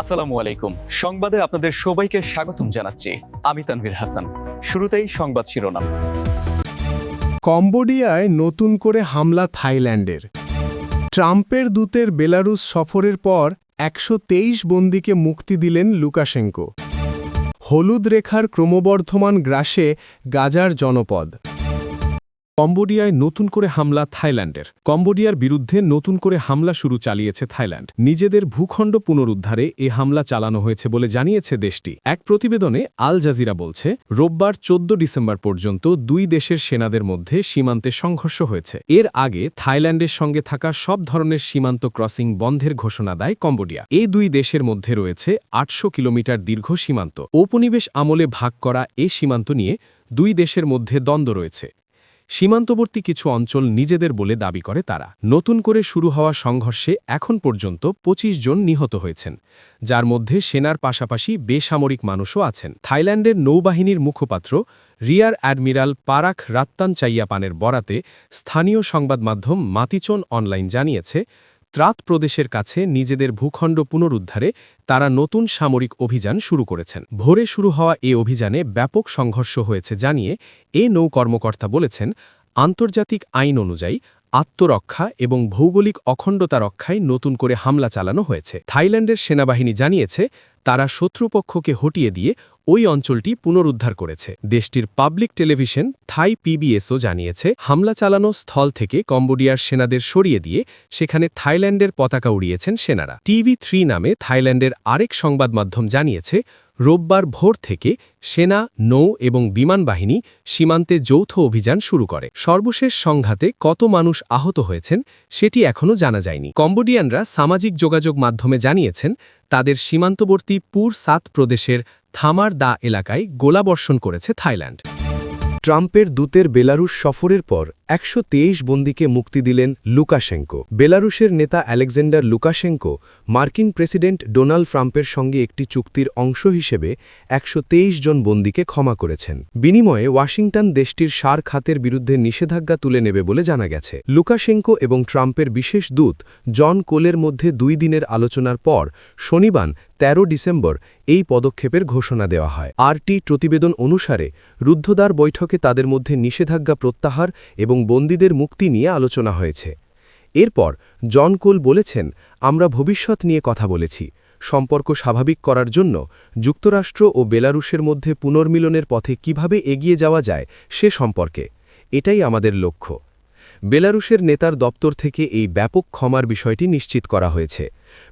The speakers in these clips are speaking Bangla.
আসসালামু আলাইকুম। সংবাদে আপনাদের সবাইকে স্বাগতম জানাচ্ছি। আমি তানভীর হাসান। শুরুতেই সংবাদ শিরোনাম। কম্বোডিয়ায় নতুন করে হামলা থাইল্যান্ডের। ট্রাম্পের দূতের বেলারুস সফরের পর একশো বন্দীকে মুক্তি দিলেন লুকাশেঙ্কো। হলুদ রেখার ক্রমবর্ধমান গ্রাসে গাজার জনপদ। কম্বোডিয়ায় নতুন করে হামলা থাইল্যান্ডের। কম্বোডিয়ার বিরুদ্ধে নতুন করে হামলা শুরু চালিয়েছে থাইল্যান্ড। নিজেদের ভূখণ্ড পুনরুদ্ধারে এ হামলা চালানো হয়েছে বলে জানিয়েছে দেশটি। এক প্রতিবেদনে আল জাজিরা বলছে, রোববার চোদ্দ ডিসেম্বর পর্যন্ত দুই দেশের সেনাদের মধ্যে সীমান্তে সংঘর্ষ হয়েছে। এর আগে থাইল্যান্ডের সঙ্গে থাকা সব ধরনের সীমান্ত ক্রসিং বন্ধের ঘোষণা দেয় কম্বোডিয়া। এই দুই দেশের মধ্যে রয়েছে আটশো কিলোমিটার দীর্ঘ সীমান্ত। ঔপনিবেশ আমলে ভাগ করা এ সীমান্ত নিয়ে দুই দেশের মধ্যে দ্বন্দ্ব রয়েছে। সীমান্তবর্তী কিছু অঞ্চল নিজেদের বলে দাবি করে তারা। নতুন করে শুরু হওয়া সংঘর্ষে এখন পর্যন্ত ২৫ জন নিহত হয়েছেন, যার মধ্যে সেনার পাশাপাশি বেসামরিক মানুষও আছেন। থাইল্যান্ডের নৌবাহিনীর মুখপাত্র রিয়ার অ্যাডমিরাল পারাক রাত্তান চাইয়াপানের বরাতে স্থানীয় সংবাদ মাধ্যম মাতিচন অনলাইন জানিয়েছে ত্রাত প্রদেশের কাছে নিজেদের ভূখণ্ড পুনরুদ্ধারে তারা নতুন সামরিক অভিযান শুরু করেছেন। ভোরে শুরু হওয়া এ অভিযানে ব্যাপক সংঘর্ষ হয়েছে জানিয়ে এ নৌ কর্মকর্তা বলেছেন, আন্তর্জাতিক আইন অনুযায়ী আত্মরক্ষা এবং ভৌগোলিক অখণ্ডতা রক্ষায় নতুন করে হামলা চালানো হয়েছে। থাইল্যান্ডের সেনাবাহিনী জানিয়েছে, তারা শত্রুপক্ষকে হটিয়ে দিয়ে ওই অঞ্চলটি পুনরুদ্ধার করেছে। দেশটির পাবলিক টেলিভিশন থাই পিবিএসও জানিয়েছে, হামলা চালানো স্থল থেকে কম্বোডিয়ার সেনাদের সরিয়ে দিয়ে সেখানে থাইল্যান্ডের পতাকা উড়িয়েছেন সেনারা। টিভি থ্রি নামে থাইল্যান্ডের আরেক সংবাদ মাধ্যম জানিয়েছে রোববার ভোর থেকে সেনা, নৌ এবং বিমান বাহিনী সীমান্তে যৌথ অভিযান শুরু করে। সর্বশেষ সংঘাতে কত মানুষ আহত হয়েছেন সেটি এখনও জানা যায়নি। কম্বোডিয়ানরা সামাজিক যোগাযোগ মাধ্যমে জানিয়েছেন, তাদের সীমান্তবর্তী পুর সাত প্রদেশের থামার দা এলাকায় গোলাবর্ষণ করেছে থাইল্যান্ড। ট্রাম্পের দূতের বেলারুশ সফরের পর একশো তেইশ বন্দীকে মুক্তি দিলেন লুকাশেঙ্কো। বেলারুশের নেতা আলেকজান্ডার লুকাশেঙ্কো মার্কিন প্রেসিডেন্ট ডোনাল্ড ট্রাম্পের সঙ্গে একটি চুক্তির অংশ হিসেবে একশো তেইশ জন বন্দীকে ক্ষমা করেছেন। বিনিময়ে ওয়াশিংটন দেশটির সার খাতের বিরুদ্ধে নিষেধাজ্ঞা তুলে নেবে বলে জানা গেছে। লুকাশেঙ্কো এবং ট্রাম্পের বিশেষ দূত জন কোলের মধ্যে দুই দিনের আলোচনার পর শনিবার ১৩ ডিসেম্বর এই পদক্ষেপের ঘোষণা দেওয়া হয়। আরটি প্রতিবেদন অনুসারে রুদ্ধদ্বার বৈঠকে তাদের মধ্যে নিষেধাজ্ঞা প্রত্যাহার এবং বন্দীদের মুক্তি নিয়ে আলোচনা হয়েছে। এরপর জন কোল বলেছেন, আমরা ভবিষ্যৎ নিয়ে কথা বলেছি। সম্পর্ক স্বাভাবিক করার জন্য যুক্তরাষ্ট্র ও বেলারুশের মধ্যে পুনর্মিলনের পথে কীভাবে এগিয়ে যাওয়া যায় সে সম্পর্কে। এটাই আমাদের লক্ষ্য। বেলারুশের নেতার দপ্তর থেকে এই ব্যাপক ক্ষমার বিষয়টি নিশ্চিত করা হয়েছে।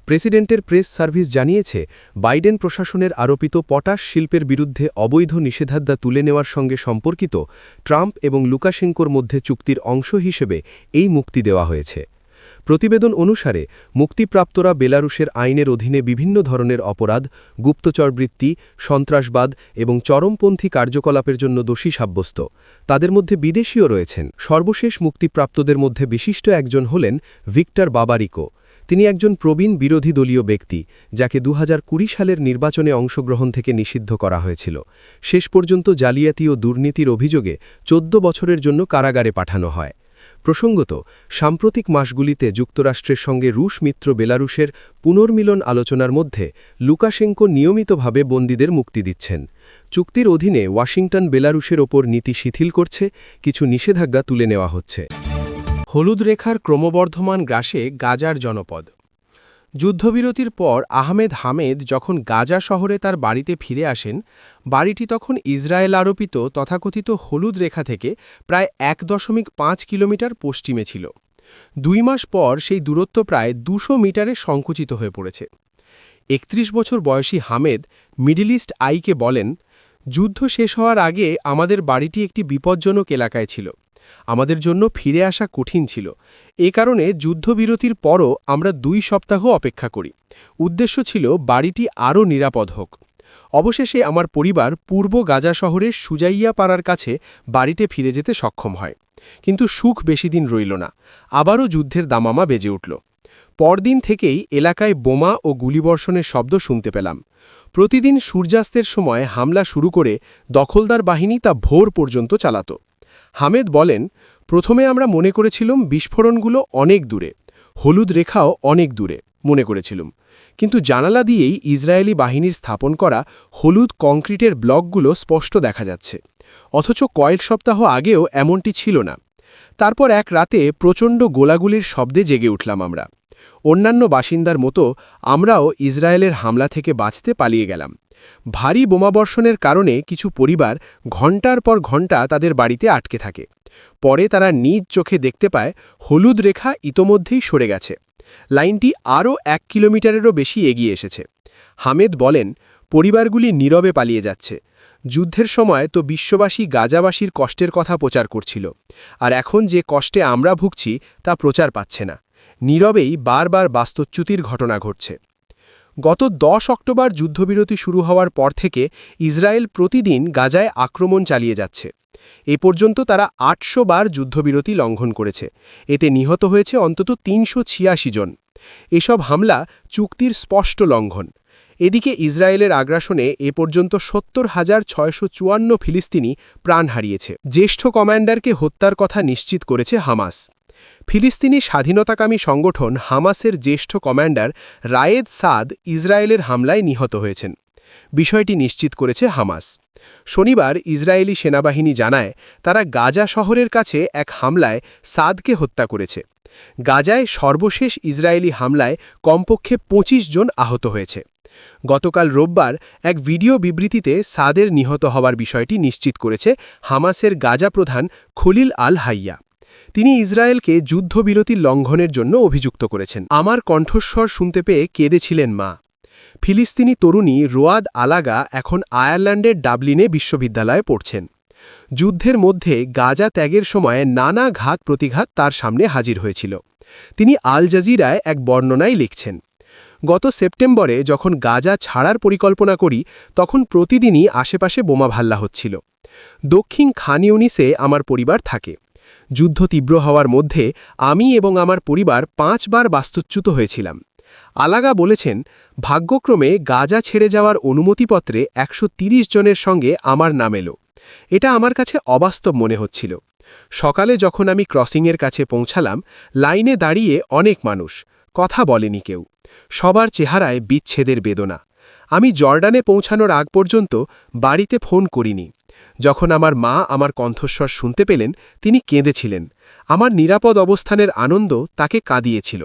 প্রেসিডেন্টের প্রেস সার্ভিস জানিয়েছে, বাইডেন প্রশাসনের আরোপিত পটাশ শিল্পের বিরুদ্ধে অবৈধ নিষেধাজ্ঞা তুলে নেওয়ার সঙ্গে সম্পর্কিত ট্রাম্প এবং লুকাশেঙ্কোর মধ্যে চুক্তির অংশ হিসেবে এই মুক্তি দেওয়া হয়েছে। প্রতিবেদন অনুসারে, মুক্তিপ্রাপ্তরা বেলারুশের আইনের অধীনে বিভিন্ন ধরনের অপরাধ, গুপ্তচরবৃত্তি, সন্ত্রাসবাদ এবং চরমপন্থী কার্যকলাপের জন্য দোষী সাব্যস্ত। তাদের মধ্যে বিদেশীয় রয়েছেন। সর্বশেষ মুক্তিপ্রাপ্তদের মধ্যে বিশিষ্ট একজন হলেন ভিক্টর বাবারিকো। তিনি একজন প্রবীণ বিরোধী দলীয় ব্যক্তি, যাকে দু হাজার কুড়ি সালের নির্বাচনে অংশগ্রহণ থেকে নিষিদ্ধ করা হয়েছিল। শেষ পর্যন্ত জালিয়াতি ও দুর্নীতির অভিযোগে চোদ্দ বছরের জন্য কারাগারে পাঠানো হয়। প্রসঙ্গত, সাম্প্রতিক মাসগুলিতে যুক্তরাষ্ট্রের সঙ্গে রুশ মিত্র বেলারুশের পুনর্মিলন আলোচনার মধ্যে লুকাশেঙ্কো নিয়মিতভাবে বন্দীদের মুক্তি দিচ্ছেন। চুক্তির অধীনে ওয়াশিংটন বেলারুশের ওপর নীতি শিথিল করছে, কিছু নিষেধাজ্ঞা তুলে নেওয়া হচ্ছে। হলুদ রেখার ক্রমবর্ধমান গ্রাসে গাজার জনপদ। যুদ্ধবিরতির পর আহমেদ হামেদ যখন গাজা শহরে তার বাড়িতে ফিরে আসেন, বাড়িটি তখন ইসরায়েল আরোপিত তথাকথিত হলুদ রেখা থেকে প্রায় এক দশমিক পাঁচ কিলোমিটার পশ্চিমে ছিল। দুই মাস পর সেই দূরত্ব প্রায় দুশো মিটারে সংকুচিত হয়ে পড়েছে। একত্রিশ বছর বয়সী হামেদ মিডল ইস্ট আইকে বলেন, যুদ্ধ শেষ হওয়ার আগে আমাদের বাড়িটি একটি বিপজ্জনক এলাকায় ছিল। আমাদের জন্য ফিরে আসা কঠিন ছিল। এ কারণে যুদ্ধবিরতির পরও আমরা দুই সপ্তাহ অপেক্ষা করি। উদ্দেশ্য ছিল বাড়িটি আরও নিরাপদ হোক। অবশেষে আমার পরিবার পূর্ব গাজা শহরের সুজাইয়া পাড়ার কাছে বাড়িতে ফিরে যেতে সক্ষম হয়। কিন্তু সুখ বেশি দিন রইল না। আবারও যুদ্ধের দামামা বেজে উঠল। পরদিন থেকেই এলাকায় বোমা ও গুলিবর্ষণের শব্দ শুনতে পেলাম। প্রতিদিন সূর্যাস্তের সময় হামলা শুরু করে দখলদার বাহিনী তা ভোর পর্যন্ত চালাত। হামেদ বলেন, প্রথমে আমরা মনে করেছিলাম বিস্ফোরণগুলো অনেক দূরে, হলুদ রেখাও অনেক দূরে মনে করেছিলাম। কিন্তু জানালা দিয়েই ইসরায়েলি বাহিনীর স্থাপন করা হলুদ কংক্রিটের ব্লকগুলো স্পষ্ট দেখা যাচ্ছে। অথচ কয়েক সপ্তাহ আগেও এমনটি ছিল না। তারপর এক রাতে প্রচণ্ড গোলাগুলির শব্দে জেগে উঠলাম আমরা। অন্যান্য বাসিন্দার মতো আমরাও ইসরায়েলের হামলা থেকে বাঁচতে পালিয়ে গেলাম। ভারী বোমাবর্ষণের কারণে কিছু পরিবার ঘণ্টার পর ঘণ্টা তাদের বাড়িতে আটকে থাকে। পরে তারা নিজ চোখে দেখতে পায় হলুদ রেখা ইতোমধ্যেই সরে গেছে। লাইনটি আরও এক কিলোমিটারেরও বেশি এগিয়ে এসেছে। হামেদ বলেন, পরিবারগুলি নীরবে পালিয়ে যাচ্ছে। যুদ্ধের সময় তো বিশ্ববাসী গাজাবাসীর কষ্টের কথা প্রচার করছিল। আর এখন যে কষ্টে আমরা ভুগছি তা প্রচার পাচ্ছে না। নীরবেই বারবার বাস্তুচ্যুতির ঘটনা ঘটছে। গত দশ অক্টোবর যুদ্ধবিরতি শুরু হওয়ার পর থেকে ইসরায়েল প্রতিদিন গাজায় আক্রমণ চালিয়ে যাচ্ছে। এ পর্যন্ত তারা আটশো বার যুদ্ধবিরতি লঙ্ঘন করেছে। এতে নিহত হয়েছে অন্তত তিনশো ছিয়াশি জন। এসব হামলা চুক্তির স্পষ্ট লঙ্ঘন। এদিকে ইসরায়েলের আগ্রাসনে এ পর্যন্ত সত্তর হাজার ছয়শো চুয়ান্ন ফিলিস্তিনি প্রাণ হারিয়েছে। জ্যেষ্ঠ কমান্ডারকে হত্যার কথা নিশ্চিত করেছে হামাস। ফিলিস্তিনি স্বাধীনতাকামী সংগঠন হামাসের জ্যেষ্ঠ কমান্ডার রায়েদ সাদ ইসরায়েলের হামলায় নিহত হয়েছেন। বিষয়টি নিশ্চিত করেছে হামাস। শনিবার ইসরায়েলি সেনাবাহিনী জানায়, তারা গাজা শহরের কাছে এক হামলায় সাদকে হত্যা করেছে। গাজায় সর্বশেষ ইসরায়েলি হামলায় কমপক্ষে ২৫ জন আহত হয়েছে। গতকাল রোববার এক ভিডিও বিবৃতিতে সাদের নিহত হওয়ার বিষয়টি নিশ্চিত করেছে হামাসের গাজা প্রধান খলিল আল হাইয়া। তিনি ইসরায়েলকে যুদ্ধবিরতির লঙ্ঘনের জন্য অভিযুক্ত করেছেন। আমার কণ্ঠস্বর শুনতে পেয়ে কেঁদেছিলেন মা। ফিলিস্তিনি তরুণী রোয়াদ আলাগা এখন আয়ারল্যান্ডের ডাবলিনে বিশ্ববিদ্যালয়ে পড়ছেন। যুদ্ধের মধ্যে গাজা ত্যাগের সময় নানা ঘাত প্রতিঘাত তার সামনে হাজির হয়েছিল। তিনি আল জাজিরায় এক বর্ণনায় লিখছেন, গত সেপ্টেম্বরে যখন গাজা ছাড়ার পরিকল্পনা করি, তখন প্রতিদিনই আশেপাশে বোমা ভাল্লা হচ্ছিল। দক্ষিণ খান ইউনিসে আমার পরিবার থাকে। যুদ্ধ তীব্র হওয়ার মধ্যে আমি এবং আমার পরিবার পাঁচবার বাস্তুচ্যুত হয়েছিলাম। আলাগা বলেছেন, ভাগ্যক্রমে গাজা ছেড়ে যাওয়ার অনুমতিপত্রে একশো জনের সঙ্গে আমার নাম এলো। এটা আমার কাছে অবাস্তব মনে হচ্ছিল। সকালে যখন আমি ক্রসিংয়ের কাছে পৌঁছালাম, লাইনে দাঁড়িয়ে অনেক মানুষ, কথা বলেনি কেউ। সবার চেহারায় বিচ্ছেদের বেদনা। আমি জর্ডানে পৌঁছানোর আগ পর্যন্ত বাড়িতে ফোন করিনি। যখন আমার মা আমার কণ্ঠস্বর শুনতে পেলেন, তিনি কেঁদেছিলেন। আমার নিরাপদ অবস্থানের আনন্দ তাকে কাঁদিয়েছিল।